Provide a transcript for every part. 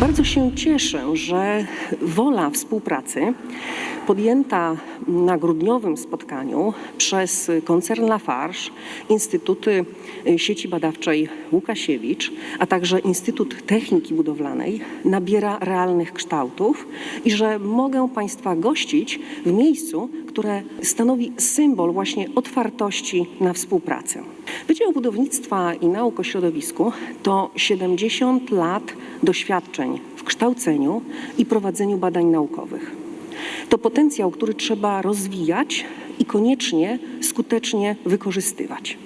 Bardzo się cieszę, że wola współpracy podjęta na grudniowym spotkaniu przez koncern Lafarge, Instytuty Sieci Badawczej Łukasiewicz, a także Instytut Techniki Budowlanej nabiera realnych kształtów i że mogę Państwa gościć w miejscu, które stanowi symbol właśnie otwartości na współpracę. Wydział Budownictwa i Nauk o Środowisku to 70 lat doświadczeń w kształceniu i prowadzeniu badań naukowych. To potencjał, który trzeba rozwijać i koniecznie skutecznie wykorzystywać.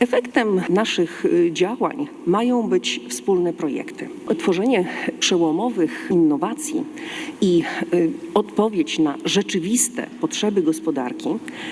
Efektem naszych y, działań mają być wspólne projekty. Tworzenie przełomowych innowacji i y, odpowiedź na rzeczywiste potrzeby gospodarki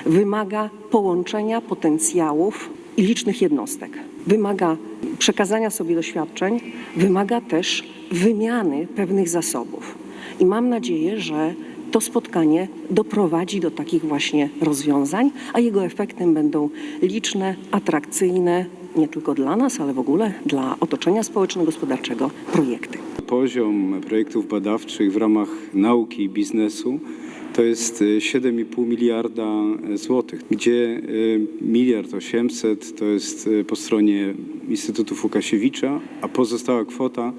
wymaga połączenia potencjałów i licznych jednostek. Wymaga przekazania sobie doświadczeń, wymaga też wymiany pewnych zasobów. I mam nadzieję, że to spotkanie doprowadzi do takich właśnie rozwiązań, a jego efektem będą liczne, atrakcyjne nie tylko dla nas, ale w ogóle dla otoczenia społeczno-gospodarczego projekty. Poziom projektów badawczych w ramach nauki i biznesu to jest e, 7,5 miliarda e, złotych, gdzie e, miliard 800 to jest e, po stronie Instytutu Łukasiewicza, a pozostała kwota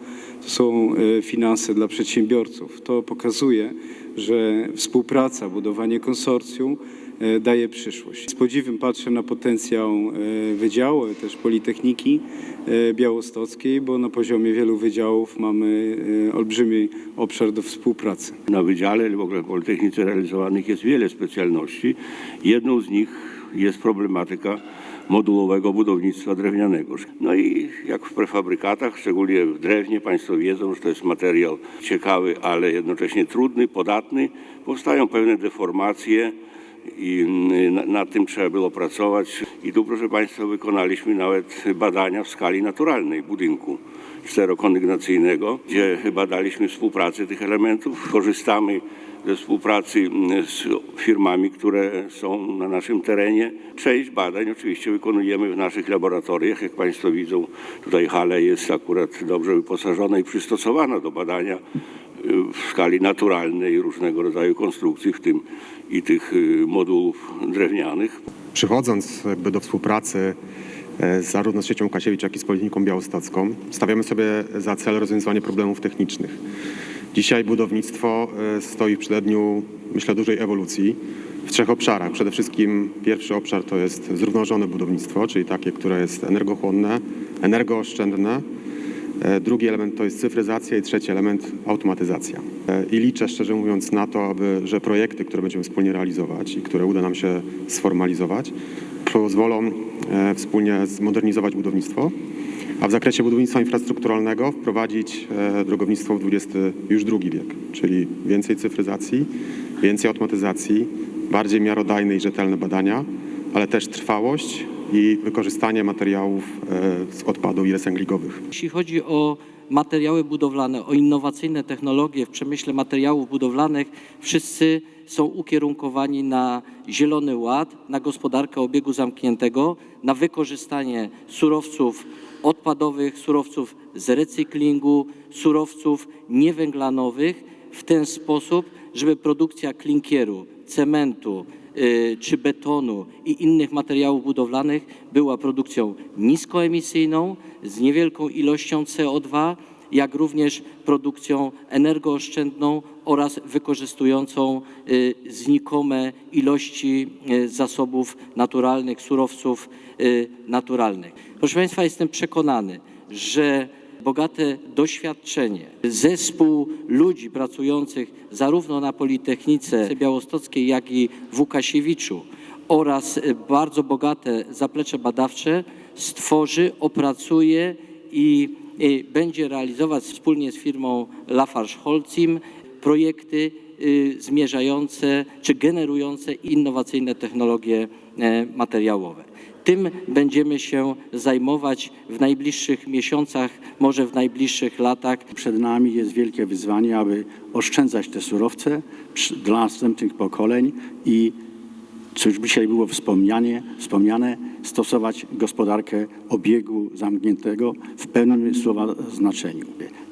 to są e, finanse dla przedsiębiorców. To pokazuje, że współpraca, budowanie konsorcjum e, daje przyszłość. Z podziwem patrzę na potencjał e, wydziału, też Politechniki e, Białostockiej, bo na poziomie wielu wydziałów mamy olbrzymi obszar do współpracy. Na wydziale, w ogóle Politechnice realizowanych jest wiele specjalności. Jedną z nich jest problematyka modułowego budownictwa drewnianego. No i jak w prefabrykatach, szczególnie w drewnie, Państwo wiedzą, że to jest materiał ciekawy, ale jednocześnie trudny, podatny. Powstają pewne deformacje i na- nad tym trzeba było pracować. I tu, proszę Państwa, wykonaliśmy nawet badania w skali naturalnej budynku czterokondygnacyjnego, gdzie badaliśmy współpracę tych elementów. Korzystamy ze współpracy mm, z firmami, które są na naszym terenie. Część badań oczywiście wykonujemy w naszych laboratoriach. Jak Państwo widzą, tutaj hala jest akurat dobrze wyposażona i przystosowana do badania y, w skali naturalnej różnego rodzaju konstrukcji, w tym i tych y, modułów drewnianych. Przychodząc jakby do współpracy e, zarówno z siecią Łukasiewicz, jak i z Polikliniką Białostocką, stawiamy sobie za cel rozwiązywanie problemów technicznych. Dzisiaj budownictwo e, stoi w przededniu, myślę, dużej ewolucji w trzech obszarach. Przede wszystkim pierwszy obszar to jest zrównoważone budownictwo, czyli takie, które jest energochłonne, energooszczędne. E, Drugi element to jest cyfryzacja i trzeci element automatyzacja. E, I liczę szczerze mówiąc na to, aby, że projekty, które będziemy wspólnie realizować i które uda nam się sformalizować, pozwolą e, wspólnie zmodernizować budownictwo, a w zakresie budownictwa infrastrukturalnego wprowadzić drogownictwo w XX już drugi wiek, czyli więcej cyfryzacji, więcej automatyzacji, bardziej miarodajne i rzetelne badania, ale też trwałość i wykorzystanie materiałów e, z odpadów i recyklingowych. Jeśli chodzi o materiały budowlane, o innowacyjne technologie w przemyśle materiałów budowlanych, wszyscy są ukierunkowani na zielony ład, na gospodarkę obiegu zamkniętego, na wykorzystanie surowców odpadowych, surowców z recyklingu, surowców niewęglanowych w ten sposób, żeby produkcja klinkieru, cementu, czy betonu i innych materiałów budowlanych była produkcją niskoemisyjną, z niewielką ilością CO2, jak również produkcją energooszczędną oraz wykorzystującą y, znikome ilości y, zasobów naturalnych, surowców y, naturalnych. Proszę Państwa, jestem przekonany, że bogate doświadczenie, zespół ludzi pracujących zarówno na Politechnice Białostockiej, jak i w Łukasiewiczu oraz bardzo bogate zaplecze badawcze stworzy, opracuje i będzie realizować wspólnie z firmą Lafarge Holcim projekty zmierzające czy generujące innowacyjne technologie e, materiałowe. Tym będziemy się zajmować w najbliższych miesiącach, może w najbliższych latach. Przed nami jest wielkie wyzwanie, aby oszczędzać te surowce dla następnych pokoleń i co już dzisiaj było wspomniane, wspomniane, stosować gospodarkę obiegu zamkniętego w pełnym słowa znaczeniu.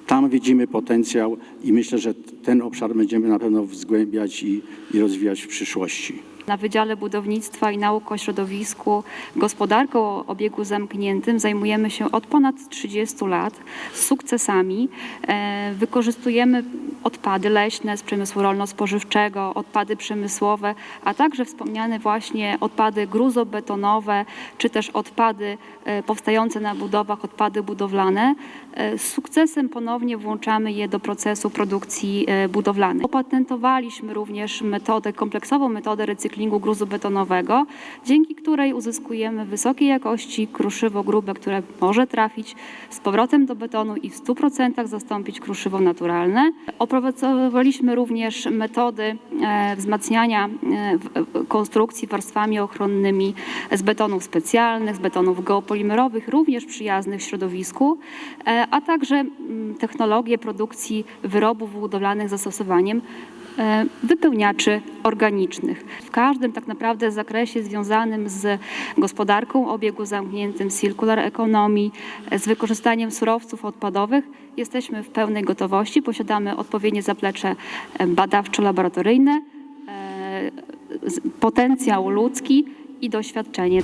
Tam widzimy potencjał i myślę, że ten obszar będziemy na pewno zgłębiać i, i rozwijać w przyszłości. Na Wydziale Budownictwa i Nauk o Środowisku gospodarką o obiegu zamkniętym zajmujemy się od ponad 30 lat z sukcesami. E, Wykorzystujemy odpady leśne z przemysłu rolno-spożywczego, odpady przemysłowe, a także wspomniane właśnie odpady gruzobetonowe, czy też odpady e, powstające na budowach, odpady budowlane. E, Z sukcesem ponownie włączamy je do procesu produkcji e, budowlanej. Opatentowaliśmy również metodę, kompleksową metodę recyklingu gruzu betonowego, dzięki której uzyskujemy wysokiej jakości kruszywo grube, które może trafić z powrotem do betonu i w 100% zastąpić kruszywo naturalne. Opracowaliśmy również metody e, wzmacniania e, konstrukcji warstwami ochronnymi z betonów specjalnych, z betonów geopolimerowych, również przyjaznych środowisku, e, a także technologie produkcji wyrobów budowlanych z zastosowaniem wypełniaczy organicznych. W każdym tak naprawdę zakresie związanym z gospodarką o obiegu zamkniętym, circular economy, z wykorzystaniem surowców odpadowych jesteśmy w pełnej gotowości. Posiadamy odpowiednie zaplecze e, badawczo-laboratoryjne, e, potencjał ludzki i doświadczenie.